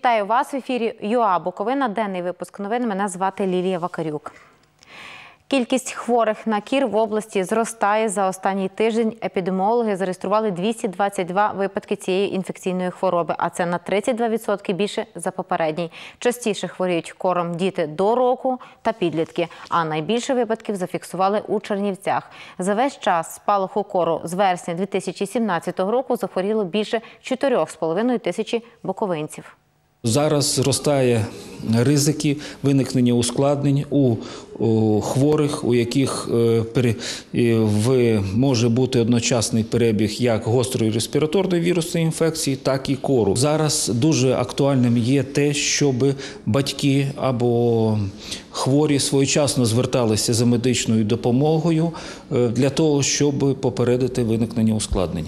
Вітаю вас в ефірі ЮА Буковина. Денний випуск новин. Мене звати Лілія Вакарюк. Кількість хворих на кір в області зростає за останній тиждень. Епідеміологи зареєстрували 222 випадки цієї інфекційної хвороби, а це на 32% більше за попередній. Частіше хворіють кором діти до року та підлітки. А найбільше випадків зафіксували у Чернівцях. За весь час спалаху кору з вересня 2017 року захворіло більше 4,5 тисячі буковинців. Зараз зростає ризики виникнення ускладнень у, хворих, у яких е, може бути одночасний перебіг як гострої респіраторної вірусної інфекції, так і кору. Зараз дуже актуальним є те, щоб батьки або хворі своєчасно зверталися за медичною допомогою е, для того, щоб попередити виникнення ускладнень.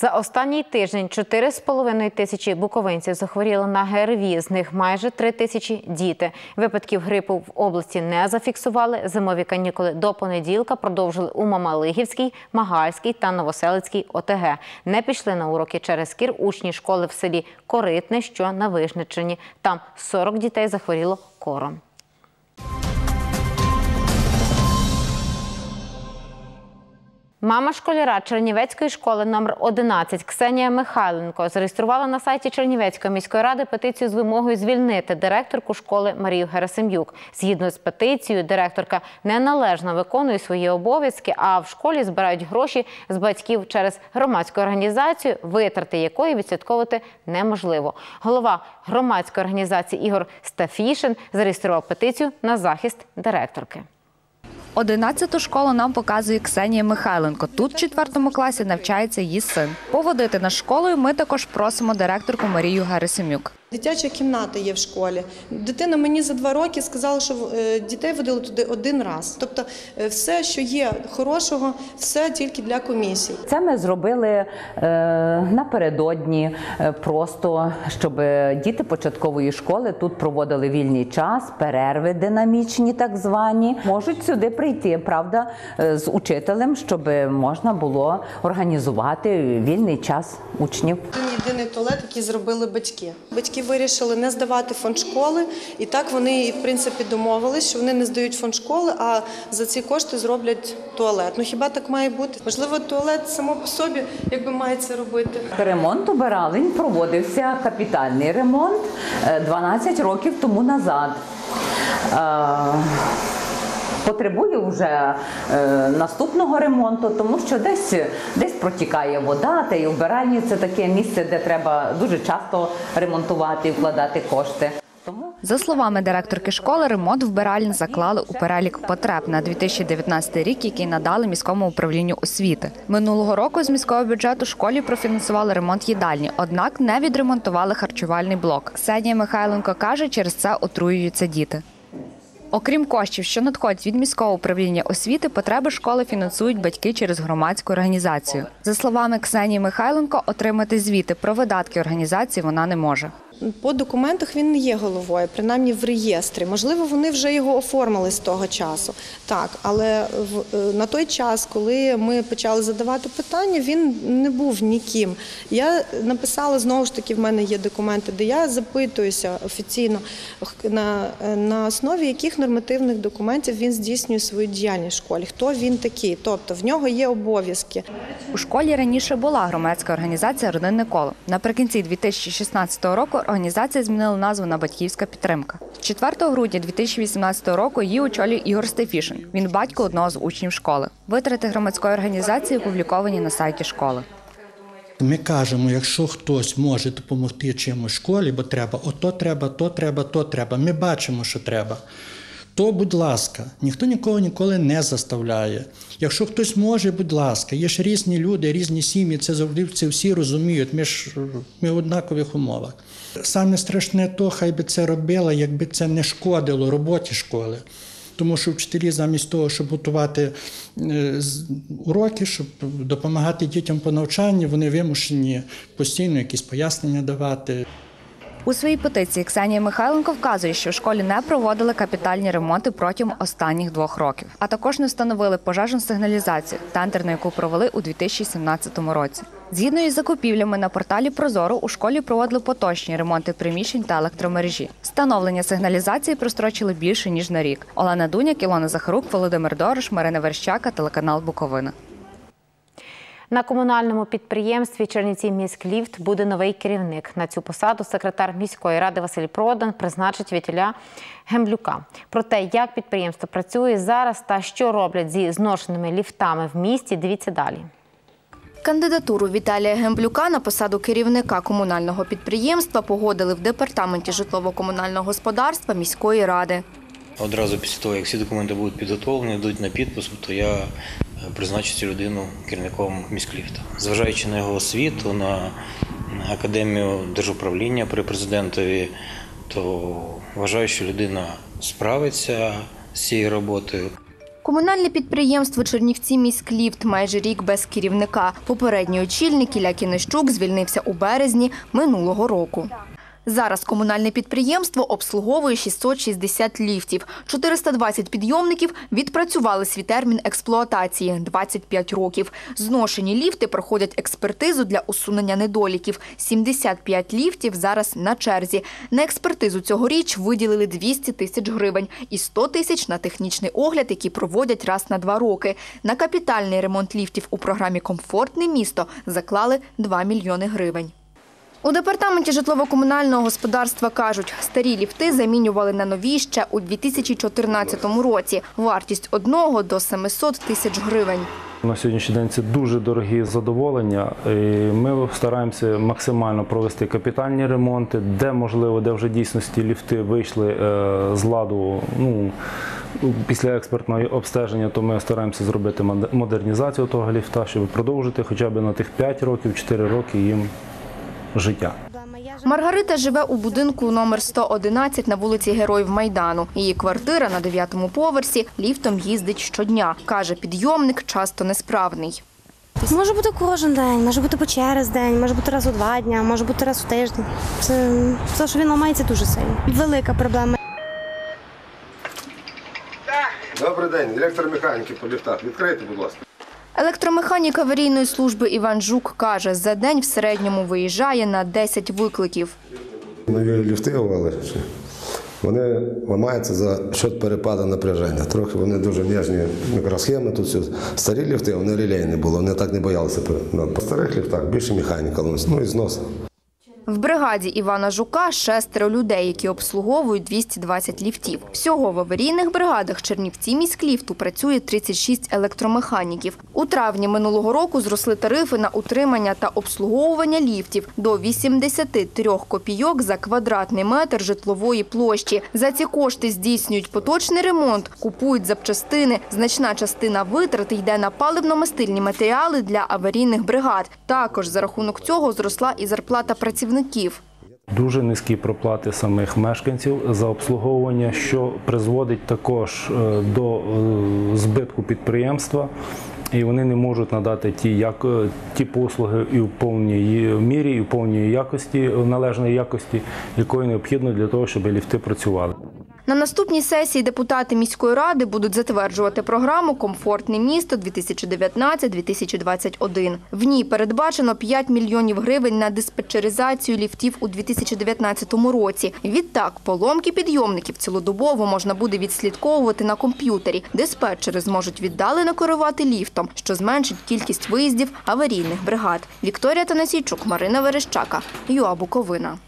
За останній тиждень 4,5 тисячі буковинців захворіли на ГРВІ, з них майже 3 тисячі діти. Випадків грипу в області не зафіксували. Зимові канікули до понеділка продовжили у Мамалигівській, Магальській та Новоселицькій ОТГ. Не пішли на уроки через кір учні школи в селі Коритне, що на Вижниччині. Там 40 дітей захворіло кором. Мама школяра Чернівецької школи номер 11 Ксенія Михайленко зареєструвала на сайті Чернівецької міської ради петицію з вимогою звільнити директорку школи Марію Герасим'юк. Згідно з петицією, директорка неналежно виконує свої обов'язки, а в школі збирають гроші з батьків через громадську організацію, витрати якої відслідковувати неможливо. Голова громадської організації Ігор Стафішин зареєстрував петицію на захист директорки. Одинадцяту школу нам показує Ксенія Михайленко. Тут в четвертому класі навчається її син. Поводити нас школою ми також просимо директорку Марію Герасимюк. Дитяча кімната є в школі. Дитина мені за два роки сказала, що е, дітей водили туди один раз. Тобто, е, все, що є хорошого, все тільки для комісії. Це ми зробили е, напередодні, просто щоб діти початкової школи тут проводили вільний час, перерви динамічні, так звані. Можуть сюди прийти, правда, з учителем, щоб можна було організувати вільний час учнів. Єдиний туалет, який зробили батьки. Батьки вирішили не здавати фонд школи, і так вони в принципі домовились, що вони не здають фонд школи, а за ці кошти зроблять туалет. Ну хіба так має бути? Можливо, туалет само по собі, якби має це робити. Ремонт обиралень проводився капітальний ремонт е, 12 років тому назад. Потребує вже е, наступного ремонту, тому що десь, десь протікає вода, та й вбиральні це таке місце, де треба дуже часто ремонтувати і вкладати кошти. За словами директорки школи, ремонт вбиральень заклали у перелік потреб на 2019 рік, який надали міському управлінню освіти. Минулого року з міського бюджету школі профінансували ремонт їдальні, однак не відремонтували харчувальний блок. Ксенія Михайленко каже, через це отруюються діти. Окрім коштів, що надходять від міського управління освіти, потреби школи фінансують батьки через громадську організацію. За словами Ксенії Михайленко, отримати звіти про видатки організації вона не може. По документах він не є головою, принаймні в реєстрі. Можливо, вони вже його оформили з того часу. Так, але в, е, на той час, коли ми почали задавати питання, він не був ніким. Я написала знову ж таки, в мене є документи, де я запитуюся офіційно на, на основі яких нормативних документів він здійснює свою діяльність в школі. Хто він такий? Тобто в нього є обов'язки. У школі раніше була громадська організація Родинне коло. Наприкінці 2016 року організація змінила назву на Батьківська підтримка. 4 грудня 2018 року її очолює Ігор Стефішин. Він батько одного з учнів школи. Витрати громадської організації опубліковані на сайті школи. Ми кажемо, якщо хтось може допомогти чимось школі, бо треба, ото треба, то треба, то треба. Ми бачимо, що треба. То, будь ласка, ніхто нікого ніколи не заставляє. Якщо хтось може, будь ласка, є ж різні люди, різні сім'ї, це завжди це всі розуміють. Ми ж ми в однакових умовах. Саме страшне то, хай би це робила, якби це не шкодило роботі школи. Тому що вчителі замість того, щоб готувати е, уроки, щоб допомагати дітям по навчанню, вони вимушені постійно якісь пояснення давати. У своїй петиції Ксенія Михайленко вказує, що в школі не проводили капітальні ремонти протягом останніх двох років, а також не встановили пожежну сигналізацію, тендер на яку провели у 2017 році. Згідно із закупівлями на порталі Прозоро у школі проводили поточні ремонти приміщень та електромережі. Встановлення сигналізації прострочили більше ніж на рік. Олена Дуняк, Ілона Захарук, Володимир Дорош, Марина Верщака, телеканал Буковина. На комунальному підприємстві Чернівці міськліфт буде новий керівник. На цю посаду секретар міської ради Василь Продан призначить Вітіля Гемблюка. Про те, як підприємство працює зараз та що роблять зі зношеними ліфтами в місті, дивіться далі. Кандидатуру Віталія Гемблюка на посаду керівника комунального підприємства погодили в департаменті житлово-комунального господарства міської ради. Одразу після того, як всі документи будуть підготовлені, йдуть на підпис, то я призначу цю людину керівником міськліфта. Зважаючи на його освіту, на академію держуправління при президентові, то вважаю, що людина справиться з цією роботою. Комунальне підприємство Чернівці міськліфт майже рік без керівника. Попередній очільник Ілля Кінищук звільнився у березні минулого року. Зараз комунальне підприємство обслуговує 660 ліфтів. 420 підйомників відпрацювали свій термін експлуатації – 25 років. Зношені ліфти проходять експертизу для усунення недоліків. 75 ліфтів зараз на черзі. На експертизу цьогоріч виділили 200 тисяч гривень і 100 тисяч на технічний огляд, який проводять раз на два роки. На капітальний ремонт ліфтів у програмі «Комфортне місто» заклали 2 мільйони гривень. У департаменті житлово-комунального господарства кажуть, старі ліфти замінювали на нові ще у 2014 році. Вартість одного до 700 тисяч гривень. На сьогоднішній день це дуже дорогі задоволення. Ми стараємося максимально провести капітальні ремонти, де можливо, де вже дійсності ліфти вийшли е, з ладу. Ну, після експертного обстеження, то ми стараємося зробити модернізацію того ліфта, щоб продовжити хоча б на тих 5 років, 4 роки їм життя. Маргарита живе у будинку номер 111 на вулиці Героїв Майдану. Її квартира на дев'ятому поверсі ліфтом їздить щодня. Каже, підйомник часто несправний. Може бути кожен день, може бути по через день, може бути раз у два дні, може бути раз у тиждень. Це те, що він ламається дуже сильно. Велика проблема. Добрий день, електромеханіки по ліфтах. Відкрийте, будь ласка. Електромеханік аварійної служби Іван Жук каже, за день в середньому виїжджає на 10 викликів. Нові ліфти овали, Вони ламаються за счет перепаду напряження. Трохи вони дуже м'яжні мікросхеми. Тут все. Старі ліфти, вони релейні були, вони так не боялися. По старих ліфтах більше механіка, ну і знос. В бригаді Івана Жука шестеро людей, які обслуговують 220 ліфтів. Всього в аварійних бригадах Чернівці міськліфту працює 36 електромеханіків. У травні минулого року зросли тарифи на утримання та обслуговування ліфтів до 83 копійок за квадратний метр житлової площі. За ці кошти здійснюють поточний ремонт, купують запчастини. Значна частина витрат йде на паливно-мастильні матеріали для аварійних бригад. Також за рахунок цього зросла і зарплата працівників. Дуже низькі проплати самих мешканців за обслуговування, що призводить також е, до е, збитку підприємства, і вони не можуть надати ті, як, е, ті послуги і в повній мірі, і в повній якості, належної якості, якої необхідно для того, щоб ліфти працювали. На наступній сесії депутати міської ради будуть затверджувати програму Комфортне місто 2019-2021. В ній передбачено 5 мільйонів гривень на диспетчеризацію ліфтів у 2019 році. Відтак, поломки підйомників цілодобово можна буде відслідковувати на комп'ютері. Диспетчери зможуть віддалено керувати ліфтом, що зменшить кількість виїздів аварійних бригад. Вікторія Танасійчук, Марина Верещака, ЮА Буковина.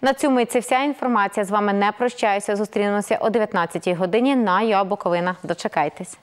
На цьому і це вся інформація. З вами не прощаюся. Зустрінемося о 19-й годині на ЮА Буковина. Дочекайтесь.